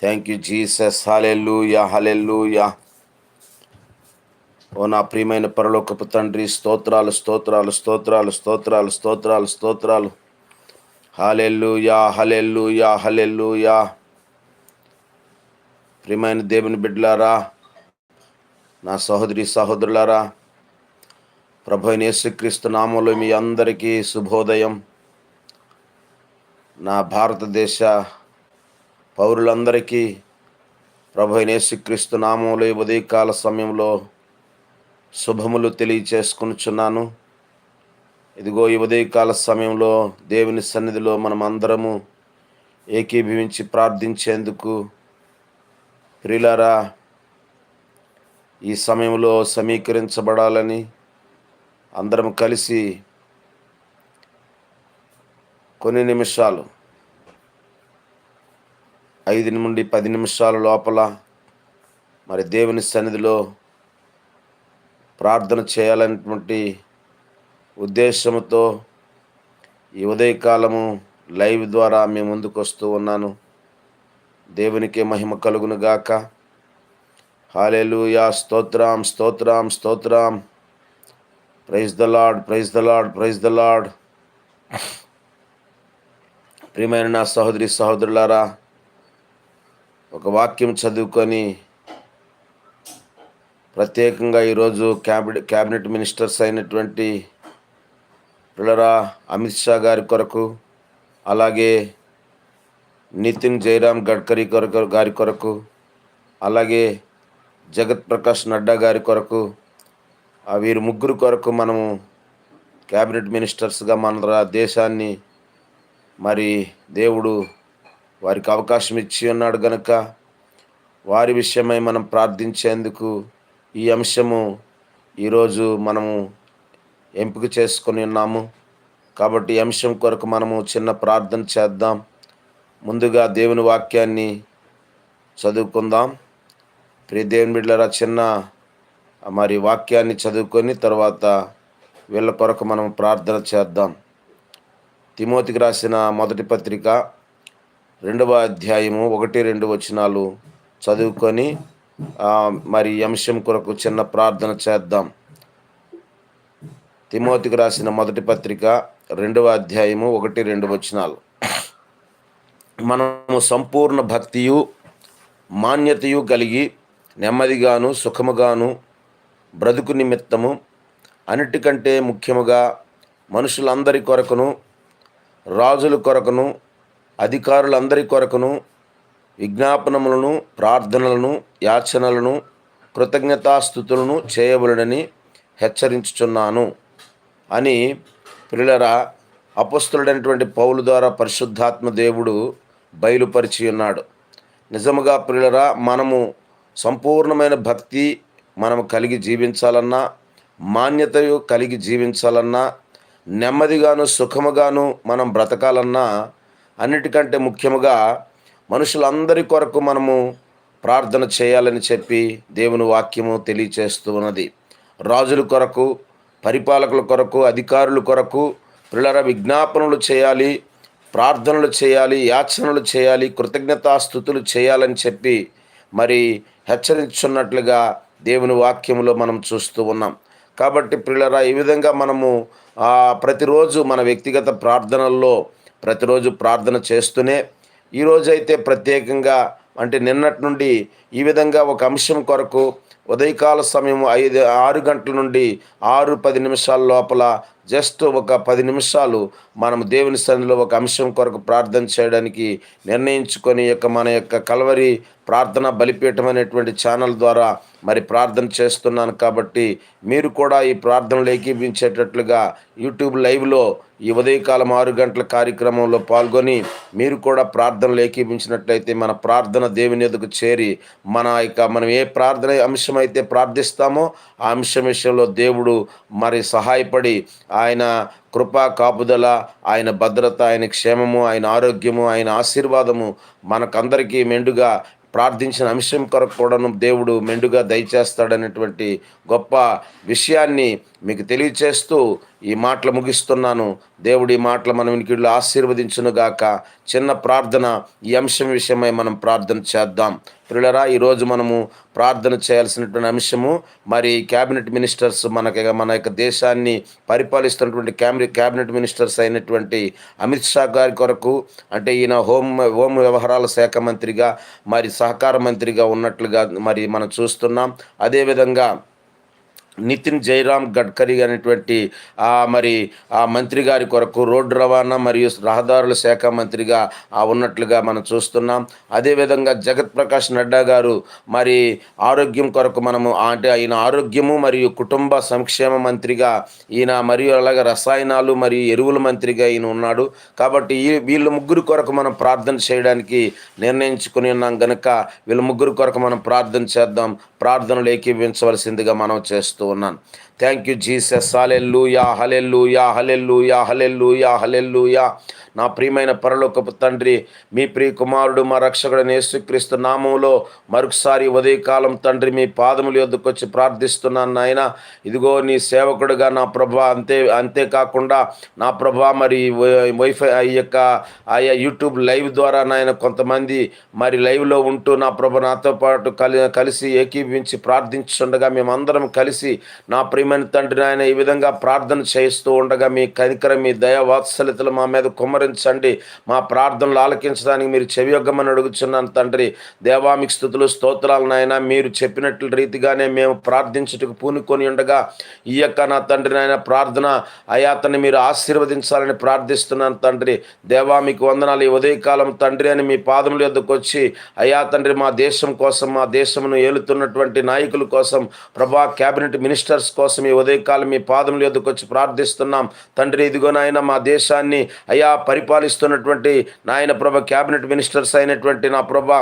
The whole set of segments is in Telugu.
Thank you Jesus hallelujah hallelujah ఓ నా ప్రియమైన పరలోకపు తండ్రి స్తోత్రాలు స్తోత్రాలు స్తోత్రాలు స్తోత్రాలు స్తోత్రాలు స్తోత్రాలు. హలెల్లుయా హలెల్లుయా హలెల్లుయా ప్రియమైన దేవుని బిడ్డలారా నా సహోదరి సహోదరులారా ప్రభు అయిన యేసుక్రీస్తు నామంలో మీ అందరికీ శుభోదయం. నా భారతదేశ పౌరులందరికీ ప్రభు నేసుక్రీస్తు నామంలో ఈ ఉదయకాల సమయంలో శుభములు తెలియచేసుకునిచున్నాను. ఇదిగో ఈ ఉదయకాల సమయంలో దేవుని సన్నిధిలో మనం అందరము ఏకీభవించి ప్రార్థించేందుకు ప్రిలారా ఈ సమయంలో సమీకరించబడాలని అందరం కలిసి కొన్ని నిమిషాలు ఐదు నుండి పది నిమిషాల లోపల మరి దేవుని సన్నిధిలో ప్రార్థన చేయాలనేటువంటి ఉద్దేశంతో ఈ ఉదయకాలము లైవ్ ద్వారా మీ ముందుకు వస్తూ ఉన్నాను. దేవునికి మహిమ కలుగును గాక. హాలేలుయా స్తోత్రం స్తోత్రం స్తోత్రం. Praise the lord praise the lord praise the lord ప్రియమైన నా సహోదరి సహోదరులారా ఒక వాక్యం చదువుకొని ప్రత్యేకంగా ఈరోజు క్యాబినెట్ క్యాబినెట్ మినిస్టర్స్ అయినటువంటి పిల్లరా అమిత్ షా గారి కొరకు అలాగే నితిన్ జయరామ్ గడ్కరీ కొరకు గారి కొరకు అలాగే జగత్ ప్రకాష్ నడ్డా గారి కొరకు వీరి ముగ్గురు కొరకు మనము క్యాబినెట్ మినిస్టర్స్గా మన దేశాన్ని మరి దేవుడు వారికి అవకాశం ఇచ్చి ఉన్నాడు గనుక వారి విషయమై మనం ప్రార్థించేందుకు ఈ అంశము ఈరోజు మనము ఎంపిక చేసుకొని ఉన్నాము. కాబట్టి అంశం కొరకు మనము చిన్న ప్రార్థన చేద్దాం. ముందుగా దేవుని వాక్యాన్ని చదువుకుందాం. ప్రియ దేవుని బిడ్డలారా చిన్న మరి వాక్యాన్ని చదువుకొని తర్వాత వీళ్ళ కొరకు మనం ప్రార్థన చేద్దాం. తిమోతికి రాసిన మొదటి పత్రిక రెండవ అధ్యాయము ఒకటి రెండు వచనాలు చదువుకొని మరి అంశం కొరకు చిన్న ప్రార్థన చేద్దాం. తిమోతికి రాసిన మొదటి పత్రిక రెండవ అధ్యాయము ఒకటి రెండు వచనాలు. మనము సంపూర్ణ భక్తియు మాన్యతయు కలిగి నెమ్మదిగాను సుఖముగాను బ్రతుకు నిమిత్తము అన్నిటికంటే ముఖ్యముగా మనుషులందరి కొరకును రాజుల కొరకును అధికారులందరి కొరకును విజ్ఞాపనములను ప్రార్థనలను యాచనలను కృతజ్ఞతాస్థుతులను చేయవలనని హెచ్చరించుచున్నాను. అని పిల్లరా అపస్తుడైనటువంటి పౌలు ద్వారా పరిశుద్ధాత్మ దేవుడు బయలుపరిచి ఉన్నాడు నిజముగా పిల్లరా మనము సంపూర్ణమైన భక్తి మనము కలిగి జీవించాలన్నా మాన్యతయు కలిగి జీవించాలన్నా నెమ్మదిగాను సుఖముగాను మనం బ్రతకాలన్నా అన్నిటికంటే ముఖ్యముగా మనుషులందరి కొరకు మనము ప్రార్థన చేయాలని చెప్పి దేవుని వాక్యము తెలియచేస్తూ ఉన్నది. రాజుల కొరకు పరిపాలకుల కొరకు అధికారుల కొరకు పిల్లల విజ్ఞాపనలు చేయాలి ప్రార్థనలు చేయాలి యాచనలు చేయాలి కృతజ్ఞతాస్థుతులు చేయాలని చెప్పి మరి హెచ్చరించున్నట్లుగా దేవుని వాక్యములో మనం చూస్తూ ఉన్నాం. కాబట్టి పిల్లరా ఈ విధంగా మనము ప్రతిరోజు మన వ్యక్తిగత ప్రార్థనల్లో ప్రతిరోజు ప్రార్థన చేస్తూనే ఈరోజైతే ప్రత్యేకంగా అంటే నిన్నటి నుండి ఈ విధంగా ఒక అంశం కొరకు ఉదయకాల సమయం ఐదు ఆరు గంటల నుండి ఆరు పది నిమిషాల లోపల జస్ట్ ఒక పది నిమిషాలు మనం దేవుని సన్నిధిలో ఒక అంశం కొరకు ప్రార్థన చేయడానికి నిర్ణయించుకొని యొక్క మన యొక్క కలవరి ప్రార్థన బలిపీఠం అనేటువంటి ఛానల్ ద్వారా మరి ప్రార్థన చేస్తున్నాను కాబట్టి మీరు కూడా ఈ ప్రార్థనలు ఏకీభించేటట్లుగా యూట్యూబ్ లైవ్లో ఈ ఉదయకాలం ఆరు గంటల కార్యక్రమంలో పాల్గొని మీరు కూడా ప్రార్థనలు ఏకీభించినట్లయితే మన ప్రార్థన దేవుని ఎదుగు చేరి మన యొక్క మనం ఏ ప్రార్థన అంశం అయితే ప్రార్థిస్తామో ఆ అంశం విషయంలో దేవుడు మరి సహాయపడి ఆయన కృపా కాపుదల ఆయన భద్రత ఆయన క్షేమము ఆయన ఆరోగ్యము ఆయన ఆశీర్వాదము మనకందరికీ మెండుగా ప్రార్థించిన అంశం కొరకు కూడాను దేవుడు మెండుగా దయచేస్తాడనేటువంటి గొప్ప విషయాన్ని మీకు తెలియచేస్తూ ఈ మాటలు ముగిస్తున్నాను. దేవుడి ఈ మాటలు మనం వినికిళ్ళు ఆశీర్వదించునుగాక. చిన్న ప్రార్థన ఈ అంశం విషయమై మనం ప్రార్థన చేద్దాం. పిల్లరా ఈరోజు మనము ప్రార్థన చేయాల్సినటువంటి అంశము మరి క్యాబినెట్ మినిస్టర్స్ మనకి మన యొక్క దేశాన్ని పరిపాలిస్తున్నటువంటి క్యాబినెట్ క్యాబినెట్ మినిస్టర్స్ అయినటువంటి అమిత్ షా గారి కొరకు అంటే ఈయన హోం హోం వ్యవహారాల శాఖ మంత్రిగా మరి సహకార మంత్రిగా ఉన్నట్లుగా మరి మనం చూస్తున్నాం. అదేవిధంగా నితిన్ జైరామ్ గడ్కరీ అనేటువంటి మరి ఆ మంత్రి గారి కొరకు రోడ్డు రవాణా మరియు రహదారుల శాఖ మంత్రిగా ఉన్నట్లుగా మనం చూస్తున్నాం. అదేవిధంగా జగత్ ప్రకాష్ నడ్డా గారు మరి ఆరోగ్యం కొరకు మనము అంటే ఆయన ఆరోగ్యము మరియు కుటుంబ సంక్షేమ మంత్రిగా ఈయన మరియు అలాగే రసాయనాలు మరియు ఎరువుల మంత్రిగా ఈయన ఉన్నాడు. కాబట్టి ఈ వీళ్ళ ముగ్గురు కొరకు మనం ప్రార్థన చేయడానికి నిర్ణయించుకుని ఉన్నాం కనుక వీళ్ళ ముగ్గురు కొరకు మనం ప్రార్థన చేద్దాం. ప్రార్థనలు ఏకీవించవలసిందిగా మనం చేస్తూ ఉన్నాను thank you Jesus hallelujah hallelujah hallelujah hallelujah hallelujah నా ప్రియమైన పరలోకపు తండ్రి మీ ప్రియ కుమారుడు మా రక్షకుడు యేసుక్రీస్తు నామంలో మరొకసారి ఉదయకాలం తండ్రి మీ పాదముల యొద్దకు వచ్చి ప్రార్థిస్తున్నాను నాయన. ఇదిగో నీ సేవకుడుగా నా ప్రభ అంతే అంతేకాకుండా నా ప్రభా మరి వైఫై ఈ యొక్క ఆయా యూట్యూబ్ లైవ్ ద్వారా నాయన కొంతమంది మరి లైవ్లో ఉంటూ నా ప్రభ నాతో పాటు కలి కలిసి ఏకీభించి ప్రార్థించుండగా మేమందరం కలిసి నా ప్రియమైన తండ్రి నాయన ఈ విధంగా ప్రార్థన చేస్తూ ఉండగా మీ కనికరం మీ దయ వాత్సల్యతలు మా మీద కుమ్మరించండి మా ప్రార్థనలు ఆలకించడానికి మీరు చెవియొగ్గమని అడుగుచున్నాను తండ్రి. దేవామికి స్థుతులు స్తోత్రాలు నాయన. మీరు చెప్పినట్లు రీతిగానే మేము ప్రార్థించుటకు పూనుకొని ఉండగా ఈ యొక్క నా తండ్రి నాయన ప్రార్థన అయాతని మీరు ఆశీర్వదించాలని ప్రార్థిస్తున్నాను తండ్రి. దేవా మీకు వందనాలు. ఈ ఉదయకాలం తండ్రి అని మీ పాదముల యొద్దకు వచ్చి అయా తండ్రి మా దేశం కోసం మా దేశమును ఏలుతున్నటువంటి నాయకుల కోసం ప్రభా క్యాబినెట్ మినిస్టర్స్ కోసం ఈ ఉదయకాలం మీ పాదముల యొద్దకు వచ్చి ప్రార్థిస్తున్నాం. తండ్రి ఇదిగో నాయన మా దేశాన్ని అయా పరిపాలిస్తున్నటువంటి నాయన ప్రభ క్యాబినెట్ మినిస్టర్స్ అయినటువంటి నా ప్రభా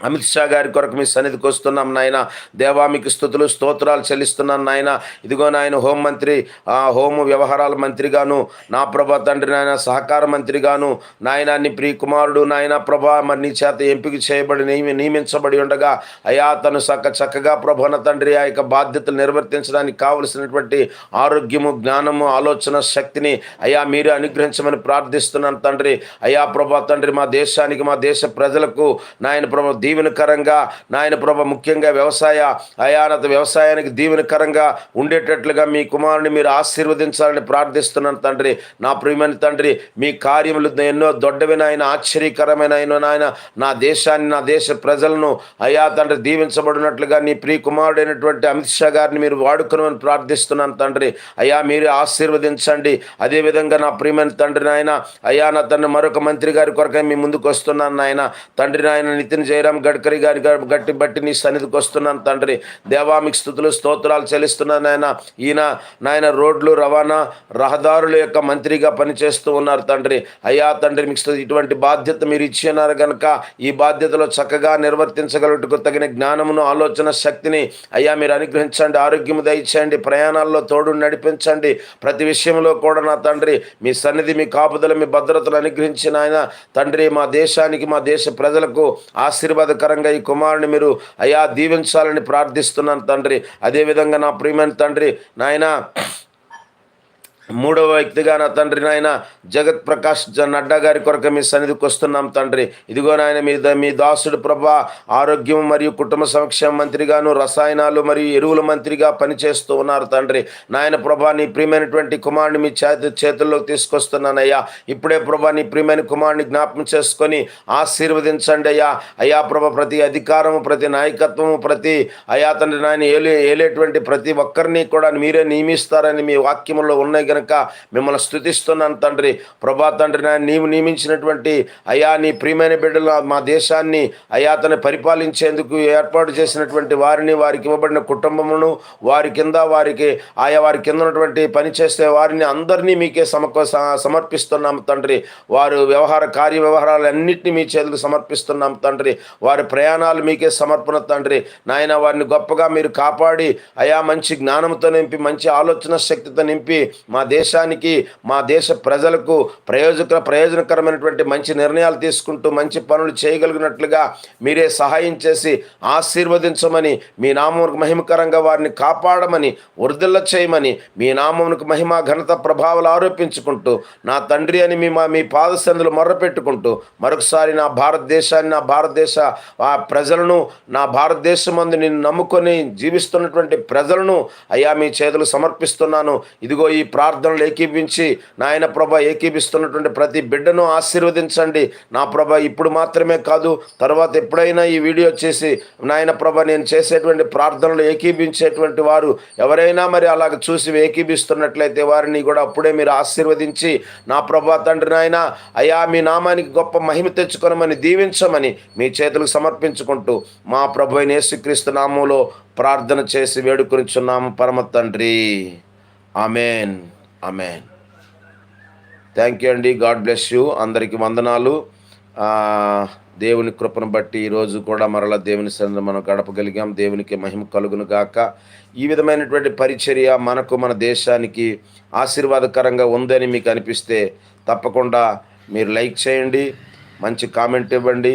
అమిత్ షా గారి కొరకు మీ సన్నిధికి వస్తున్నాం నాయన. దేవా మీకు స్థుతులు స్తోత్రాలు చెల్లిస్తున్నాను నాయన. ఇదిగో నాయన హోంమంత్రి ఆ హోం వ్యవహారాల మంత్రిగాను నా ప్రభా తండ్రి నాయన సహకార మంత్రిగాను నాయన నీ ప్రియ కుమారుడు నాయన ప్రభా మరి నీ చేత ఎంపిక చేయబడి నియమించబడి ఉండగా అయా తను చక్క చక్కగా ప్రభన తండ్రి ఆ యొక్క బాధ్యతలు నిర్వర్తించడానికి కావలసినటువంటి ఆరోగ్యము జ్ఞానము ఆలోచన శక్తిని అయా మీరు అనుగ్రహించమని ప్రార్థిస్తున్నాను తండ్రి. అయా ప్రభా తండ్రి మా దేశానికి మా దేశ ప్రజలకు నాయన ప్రభా దీవెనకరంగా. నాయన ప్రభ ముఖ్యంగా వ్యవసాయ అయానత వ్యవసాయానికి దీవెనకరంగా ఉండేటట్లుగా మీ కుమారుని మీరు ఆశీర్వదించాలని ప్రార్థిస్తున్నాను తండ్రి. నా ప్రియమైన తండ్రి మీ కార్యములు ఎన్నో దొడ్డవి నాయన ఆశ్చర్యకరమైన ఆయన నాయన. నా దేశాన్ని నా దేశ ప్రజలను అయా తండ్రి దీవించబడినట్లుగా నీ ప్రియ కుమారుడైనటువంటి అమిత్ షా గారిని మీరు వాడుకునమని ప్రార్థిస్తున్నాను తండ్రి. అయా మీరు ఆశీర్వదించండి. అదేవిధంగా నా ప్రియమైన తండ్రి నాయన అయా నా తండ్రి మరొక మంత్రి గారి కొరకై మీ ముందుకు వస్తున్నాను నాయన. తండ్రి నాయన నితిన్ జయరాం గడ్కరీ గారి గట్టి బట్టి నీ సన్నిధికి వస్తున్నాను తండ్రి. దేవామికి స్థుతులు స్తోత్రాలు చెల్లిస్తున్నాను నాయన. ఈయన నాయన రోడ్లు రవాణా రహదారుల యొక్క మంత్రిగా పనిచేస్తూ ఉన్నారు తండ్రి. అయ్యా తండ్రి మీకు ఇటువంటి బాధ్యత మీరు ఇచ్చినారు కనుక ఈ బాధ్యతలో చక్కగా నిర్వర్తించగలుగుటకు తగిన జ్ఞానమును ఆలోచన శక్తిని అయ్యా మీరు అనుగ్రహించండి ఆరోగ్యము దయచేయండి ప్రయాణాల్లో తోడు నడిపించండి. ప్రతి విషయంలో కూడా నా తండ్రి మీ సన్నిధి మీ కాపుదల మీ భద్రతలు అనుగ్రహించిన ఆయన తండ్రి మా దేశానికి మా దేశ ప్రజలకు ఆశీర్వాదకరంగా ఈ కుమారుని మీరు అయా దీవించాలని ప్రార్థిస్తున్నాను తండ్రి. అదేవిధంగా నా ప్రియమైన తండ్రి నాయన మూడవ వ్యక్తిగా నా తండ్రి నాయన జగత్ ప్రకాష్ నడ్డా గారి కొరకు మీ సన్నిధికి వస్తున్నాం తండ్రి. ఇదిగో నాయన మీ మీ దాసుడు ప్రభా ఆరోగ్యం మరియు కుటుంబ సంక్షేమ మంత్రిగాను రసాయనాలు మరియు ఎరువుల మంత్రిగా పనిచేస్తూ ఉన్నారు తండ్రి. నాయన ప్రభా నీ ప్రియమైనటువంటి కుమారుని మీ చేతి చేతుల్లోకి తీసుకొస్తున్నానయ్యా. ఇప్పుడే ప్రభా నీ ప్రియమైన కుమారుని జ్ఞాపకం చేసుకొని ఆశీర్వదించండి అయ్యా. అయ్యా ప్రభ ప్రతి అధికారము ప్రతి నాయకత్వము ప్రతి అయా తండ్రి నాయన ఏలే ఏలేటువంటి ప్రతి ఒక్కరిని కూడా మీరే నియమిస్తారని మీ వాక్యంలో ఉన్నాయి కనుక మిమ్మల్ని స్థుతిస్తున్నాను తండ్రి. ప్రభా తండ్రి నాయన నీవు నియమించినటువంటి అయా నీ ప్రియమైన బిడ్డలు మా దేశాన్ని అయా తను పరిపాలించేందుకు ఏర్పాటు చేసినటువంటి వారిని వారికి ఇవ్వబడిన కుటుంబమును వారి కింద వారికి ఆయా వారి కింద ఉన్నటువంటి పనిచేసే వారిని అందరినీ మీకే సమక స- సమర్పిస్తున్నాం తండ్రి. వారు వ్యవహార కార్య వ్యవహారాలన్నింటినీ మీ చేతులకు సమర్పిస్తున్నాం తండ్రి. వారి ప్రయాణాలు మీకే సమర్పణ తండ్రి. నాయన వారిని గొప్పగా మీరు కాపాడి అయా మంచి జ్ఞానంతో నింపి మంచి ఆలోచన శక్తితో నింపి మా మా దేశానికి మా దేశ ప్రజలకు ప్రయోజక ప్రయోజనకరమైనటువంటి మంచి నిర్ణయాలు తీసుకుంటూ మంచి పనులు చేయగలిగినట్లుగా మీరే సహాయం చేసి ఆశీర్వదించమని మీ నామమునకు మహిమకరంగా వారిని కాపాడమని వృద్ధుల చేయమని మీ నామమునకు మహిమ ఘనత ప్రభావాలు ఆరోపించుకుంటూ నా తండ్రి అని మీ మా మీ పాదసందులు మొర్రపెట్టుకుంటూ మరొకసారి నా భారతదేశాన్ని నా భారతదేశ ఆ ప్రజలను నా భారతదేశం మందు నిన్ను నమ్ముకొని జీవిస్తున్నటువంటి ప్రజలను అయ్యా మీ చేతులు సమర్పిస్తున్నాను. ఇదిగో ఈ ప్రార్థనలు ఏకీపించి నాయన ప్రభ ఏకీపిస్తున్నటువంటి ప్రతి బిడ్డను ఆశీర్వదించండి. నా ప్రభ ఇప్పుడు మాత్రమే కాదు తర్వాత ఎప్పుడైనా ఈ వీడియో చేసి నాయన ప్రభ నేను చేసేటువంటి ప్రార్థనలు ఏకీపించేటువంటి వారు ఎవరైనా మరి అలాగ చూసి ఏకీపిస్తున్నట్లయితే వారిని కూడా అప్పుడే మీరు ఆశీర్వదించి నా ప్రభా తండ్రి నాయన అయా మీ నామానికి గొప్ప మహిమ తెచ్చుకొనమని దీవించమని మీ చేతులకు సమర్పించుకుంటూ మా ప్రభు అయిన యేసుక్రీస్తు నామంలో ప్రార్థన చేసి వేడుకొనిచున్నాము. పరమ తండ్రి. ఆమెన్. ఆమె థ్యాంక్ యూ అండి గాడ్ బ్లెస్ యూ అందరికీ వందనాలు. దేవుని కృపను బట్టి ఈరోజు కూడా మరలా దేవుని సన్నిధిలో మనం గడపగలిగాం. దేవునికి మహిమ కలుగును గాక. ఈ విధమైనటువంటి పరిచర్య మనకు మన దేశానికి ఆశీర్వాదకరంగా ఉందని మీకు అనిపిస్తే తప్పకుండా మీరు లైక్ చేయండి మంచి కామెంట్ ఇవ్వండి.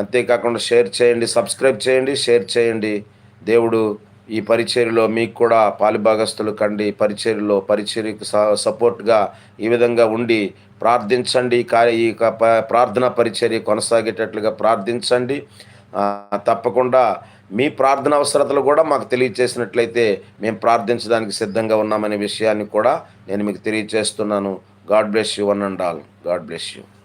అంతేకాకుండా షేర్ చేయండి సబ్స్క్రైబ్ చేయండి షేర్ చేయండి. దేవుడు ఈ పరిచర్యలో మీకు కూడా పాలిభాగస్తులు కండి పరిచర్యలో పరిచర్యకు స- సపోర్ట్గా ఈ విధంగా ఉండి ప్రార్థించండి. కార్య ఈ ప్రార్థన ప్రార్థనా పరిచర్య కొనసాగేటట్లుగా ప్రార్థించండి. తప్పకుండా మీ ప్రార్థన అవసరతలు కూడా మాకు తెలియచేసినట్లయితే మేము ప్రార్థించడానికి సిద్ధంగా ఉన్నామనే విషయాన్ని కూడా నేను మీకు తెలియచేస్తున్నాను. God bless you one and all. God bless you.